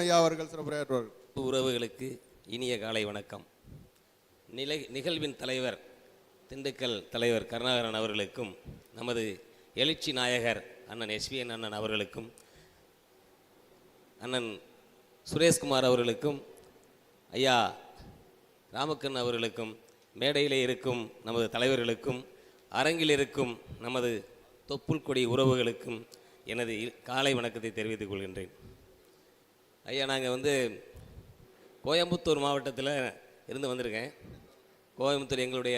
ஐயா அவர்கள் சிறப்புரையாற்றுவார்கள் உறவுகளுக்கு இனிய காலை வணக்கம். நிலை நிகழ்வின் தலைவர் திண்டுக்கல் தலைவர் கருணாகரன் அவர்களுக்கும் நமது எழுச்சி நாயகர் அண்ணன் எஸ்விஎன் அண்ணன் அவர்களுக்கும் அண்ணன் சுரேஷ்குமார் அவர்களுக்கும் ஐயா ராமக்கண்ணன் அவர்களுக்கும் மேடையில் இருக்கும் நமது தலைவர்களுக்கும் அரங்கில் இருக்கும் நமது தொப்புள் கொடி உறவுகளுக்கும் எனது காலை வணக்கத்தை தெரிவித்துக் கொள்கின்றேன். ஐயா நாங்கள் வந்து கோயம்புத்தூர் மாவட்டத்தில் இருந்து வந்திருக்கேன். கோயம்புத்தூர் எங்களுடைய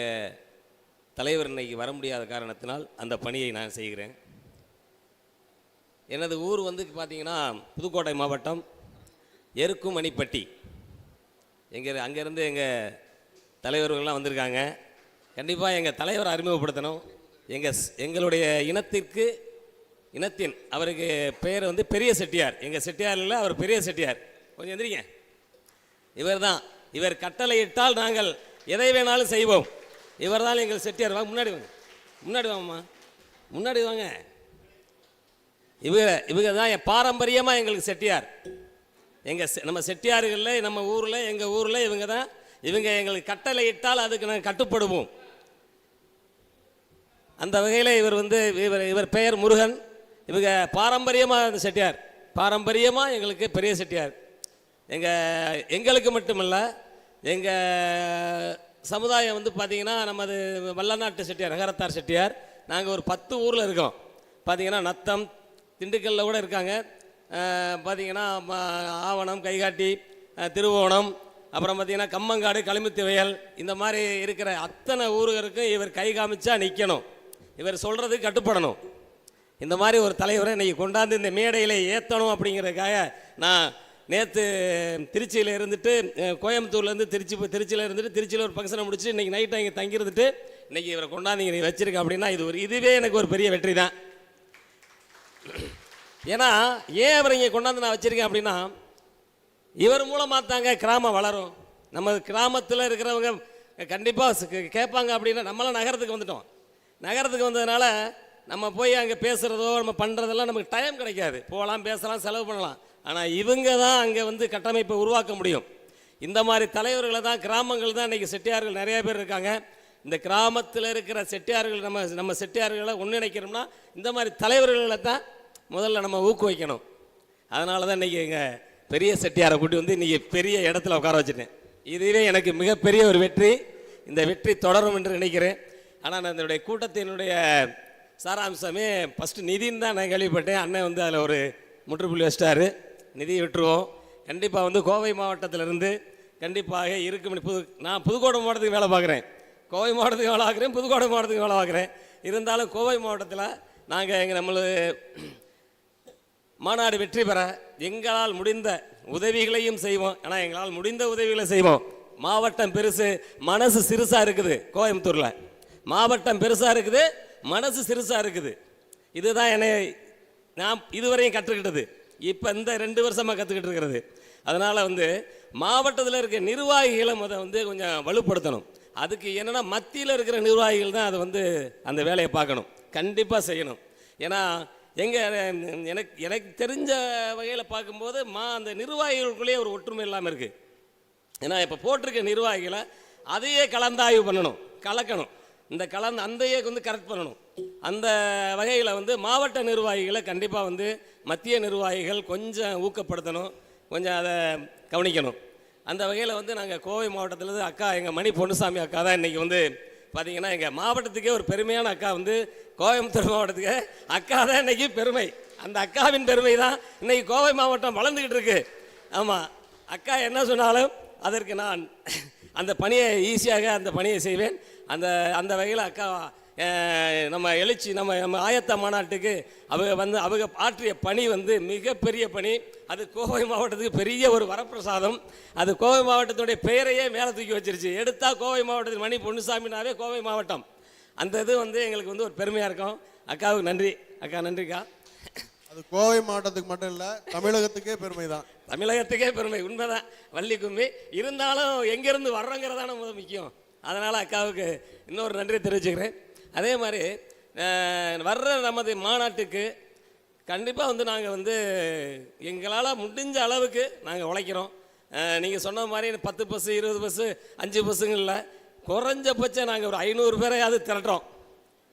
தலைவர் இன்னைக்கு வர முடியாத காரணத்தினால் அந்த பணியை நான் செய்கிறேன். எனது ஊர் வந்து பார்த்தீங்கன்னா புதுக்கோட்டை மாவட்டம் எருக்குமணிப்பட்டி. எங்கே அங்கேருந்து எங்கள் தலைவர்கள்லாம் வந்திருக்காங்க. கண்டிப்பாக எங்கள் தலைவரை அறிமுகப்படுத்தணும். எங்கள் எங்களுடைய இனத்திற்கு இனத்தின் அவருக்கு பெயர் வந்து பெரிய செட்டியார். எங்கள் செட்டியாரில் அவர் பெரிய செட்டியார். கொஞ்சம் எந்திரிங்க. இவர் தான் இவர் கட்டளையிட்டால் நாங்கள் எதை வேணாலும் செய்வோம். இவர் தான் எங்கள் செட்டியார். வாங்க முன்னாடி வாங்க. முன்னாடி வாங்கம்மா. முன்னாடி வாங்க. இவங்க இவங்க தான் என் பாரம்பரியமாக எங்களுக்கு செட்டியார். எங்கள் நம்ம செட்டியார்களில் நம்ம ஊரில் எங்கள் ஊரில் இவங்க தான் இவங்க எங்களுக்கு கட்டளை இட்டால் அதுக்கு நாங்கள் கட்டுப்படுவோம். அந்த வகையில் இவர் வந்து இவர் இவர் பெயர் முருகன். இவங்க பாரம்பரியமாக செட்டியார். பாரம்பரியமாக எங்களுக்கு பெரிய செட்டியார். எங்கள் எங்களுக்கு மட்டுமல்ல எங்கள் சமுதாயம் வந்து பார்த்திங்கன்னா நமது வல்லநாட்டு செட்டியார் நகரத்தார் செட்டியார். நாங்கள் ஒரு பத்து ஊரில் இருக்கோம். பார்த்திங்கன்னா நத்தம் திண்டுக்கல்ல கூட இருக்காங்க. பார்த்தீங்கன்னா ஆவணம் கைகாட்டி திருவோணம் அப்புறம் பார்த்திங்கன்னா கம்மங்காடு களிமுத்து வயல் இந்த மாதிரி இருக்கிற அத்தனை ஊர்களுக்கும் இவர் கை காமிச்சா நிற்கணும் இவர் சொல்கிறது கட்டுப்படணும். இந்த மாதிரி ஒரு தலைவரை இன்றைக்கி கொண்டாந்து இந்த மேடையில் ஏற்றணும் அப்படிங்கிறதுக்காக நான் நேற்று திருச்சியில் இருந்துட்டு கோயம்புத்தூர்லேருந்து திருச்சி திருச்சியில் இருந்துட்டு திருச்சியில் ஒரு ஃபங்க்ஷனை முடிச்சு இன்றைக்கி நைட்டு இங்கே தங்கியிருந்துட்டு இன்றைக்கி இவரை கொண்டாந்து இங்கே வச்சிருக்க அப்படின்னா இது ஒரு இதுவே எனக்கு ஒரு பெரிய வெற்றி தான். ஏன்னா ஏன் அவரை இங்கே கொண்டாந்து நான் வச்சுருக்கேன் அப்படின்னா இவர் மூலமாக தாங்க கிராமம் வளரும். நம்ம கிராமத்தில் இருக்கிறவங்க கண்டிப்பாக கேட்பாங்க அப்படின்னா நம்மளாம் நகரத்துக்கு வந்துட்டோம். நகரத்துக்கு வந்ததுனால நம்ம போய் அங்கே பேசுகிறதோ நம்ம பண்ணுறதெல்லாம் நமக்கு டைம் கிடைக்காது. போகலாம் பேசலாம் செலவு பண்ணலாம். ஆனால் இவங்க தான் அங்கே வந்து கட்டமைப்பை உருவாக்க முடியும். இந்த மாதிரி தலைவர்களை தான் கிராமங்கள் தான் இன்றைக்கி செட்டியார்கள் நிறைய பேர் இருக்காங்க. இந்த கிராமத்தில் இருக்கிற செட்டியார்கள் நம்ம நம்ம செட்டியார்களை ஒன்றிணைக்கிறோம்னா இந்த மாதிரி தலைவர்களை தான் முதல்ல நம்ம ஊக்குவிக்கணும். அதனால தான் இன்றைக்கி எங்கள் பெரிய செட்டியாரை கூட்டி வந்து இன்றைக்கி பெரிய இடத்துல உட்கார வச்சுட்டேன் இதுவே எனக்கு மிகப்பெரிய ஒரு வெற்றி. இந்த வெற்றி தொடரும் என்று நினைக்கிறேன். ஆனால் நான் என்னுடைய கூட்டத்தினுடைய சாராம்சமே ஃபஸ்ட்டு நிதின்னு தான் நான் கேள்விப்பட்டேன். அண்ணன் வந்து அதில் ஒரு முற்றுப்புள்ளி வச்சிட்டாரு. நிதி விட்டுருவோம். கண்டிப்பாக வந்து கோவை மாவட்டத்திலிருந்து கண்டிப்பாக இருக்கும். புது நான் புதுக்கோட்டை மாவட்டத்துக்கு வேலை பார்க்குறேன் கோவை மாவட்டத்துக்கு வேலை பார்க்குறேன் புதுக்கோட்டை மாவட்டத்துக்கு வேலை பார்க்குறேன் இருந்தாலும் கோவை மாவட்டத்தில் நாங்கள் எங்கள் நம்மளது மாநாடு வெற்றி பெற எங்களால் முடிந்த உதவிகளையும் செய்வோம். ஆனால் எங்களால் முடிந்த உதவிகளை செய்வோம். மாவட்டம் பெருசு மனசு சிறுசாக இருக்குது கோயம்புத்தூரில். மாவட்டம் பெருசாக இருக்குது மனசு சிறுசாக இருக்குது. இதுதான் என்னை நான் இதுவரையும் கற்றுக்கிட்டது. இப்போ இந்த ரெண்டு வருஷமாக கற்றுக்கிட்டு இருக்கிறது. அதனால் வந்து மாவட்டத்தில் இருக்க நிர்வாகிகளை அதை வந்து கொஞ்சம் வலுப்படுத்தணும். அதுக்கு என்னென்னா மத்தியில் இருக்கிற நிர்வாகிகள் தான் அதை வந்து அந்த வேலையை பார்க்கணும். கண்டிப்பாக செய்யணும். ஏன்னா எங்கே எனக்கு எனக்கு தெரிஞ்ச வகையில் பார்க்கும்போது மா அந்த நிர்வாகிகளுக்குள்ளேயே ஒரு ஒற்றுமை இல்லாமல் இருக்குது ஏன்னா இப்போ போட்டிருக்க நிர்வாகிகளை அதையே கலந்தாய்வு பண்ணணும். கலக்கணும். இந்த கலந்து அந்தையே வந்து கரெக்ட் பண்ணணும். அந்த வகையில் வந்து மாவட்ட நிர்வாகிகளை கண்டிப்பாக வந்து மத்திய நிர்வாகிகள் கொஞ்சம் ஊக்கப்படுத்தணும். கொஞ்சம் அதை கவனிக்கணும். அந்த வகையில் வந்து நாங்கள் கோவை மாவட்டத்திலேருந்து அக்கா எங்கள் மணி பொன்னுசாமி அக்கா தான் இன்றைக்கி வந்து பார்த்தீங்கன்னா எங்கள் மாவட்டத்துக்கே ஒரு பெருமையான அக்கா வந்து கோயம்புத்தூர் மாவட்டத்துக்கு. அக்கா தான் இன்றைக்கி பெருமை. அந்த அக்காவின் பெருமை தான் இன்றைக்கி கோவை மாவட்டம் வளர்ந்துக்கிட்டு இருக்கு. ஆமாம் அக்கா என்ன சொன்னாலும் அதற்கு நான் அந்த பணியை ஈஸியாக அந்த பணியை செய்வேன். அந்த அந்த வகையில் அக்கா நம்ம எழுச்சி நம்ம நம்ம ஆயத்த மாநாட்டுக்கு அவங்க வந்து அவங்க ஆற்றிய பணி வந்து மிகப்பெரிய பணி. அது கோவை மாவட்டத்துக்கு பெரிய ஒரு வரப்பிரசாதம். அது கோவை மாவட்டத்துடைய பெயரையே மேலே தூக்கி வச்சிருச்சு. எடுத்தா கோவை மாவட்டத்தில் மணி பொன்னுசாமினாவே கோவை மாவட்டம். அந்த இது வந்து எங்களுக்கு வந்து ஒரு பெருமையாக இருக்கும். அக்காவுக்கு நன்றி. அக்கா நன்றிக்கா. அது கோவை மாவட்டத்துக்கு மட்டும் இல்லை தமிழகத்துக்கே பெருமை தான் தமிழகத்துக்கே பெருமை. உண்மைதான். வள்ளி கும்மி. இருந்தாலும் எங்கேருந்து வர்றோங்கிறதான முதல் முக்கியம். அதனால் அக்காவுக்கு இன்னொரு நன்றி தெரிவிச்சுக்கிறேன். அதே மாதிரி வர்ற நமது மாநாட்டுக்கு கண்டிப்பாக வந்து நாங்கள் வந்து எங்களால் முடிஞ்ச அளவுக்கு நாங்கள் உழைக்கிறோம். நீங்கள் சொன்ன மாதிரி பத்து பஸ்ஸு இருபது பஸ்ஸு அஞ்சு பஸ்ஸுங்களில் குறைஞ்சபட்சம் நாங்கள் ஒரு ஐநூறு பேரையாவது திரட்டுறோம்.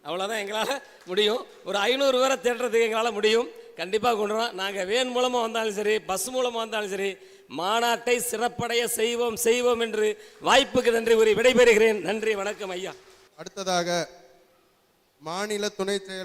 அவ்வளோதான் எங்களால் முடியும். ஒரு ஐநூறு பேரை திரட்டுறதுக்கு எங்களால் முடியும். கண்டிப்பாக கொண்டு வரோம் நாங்கள் வேன் மூலமாக வந்தாலும் சரி பஸ் மூலமாக வந்தாலும் சரி மாநாட்டை சிறப்படைய செய்வோம் செய்வோம் என்று வாய்ப்புக்கு நன்றி கூறி விடைபெறுகிறேன். நன்றி வணக்கம் ஐயா. அடுத்ததாக மாநில துணை செயலர்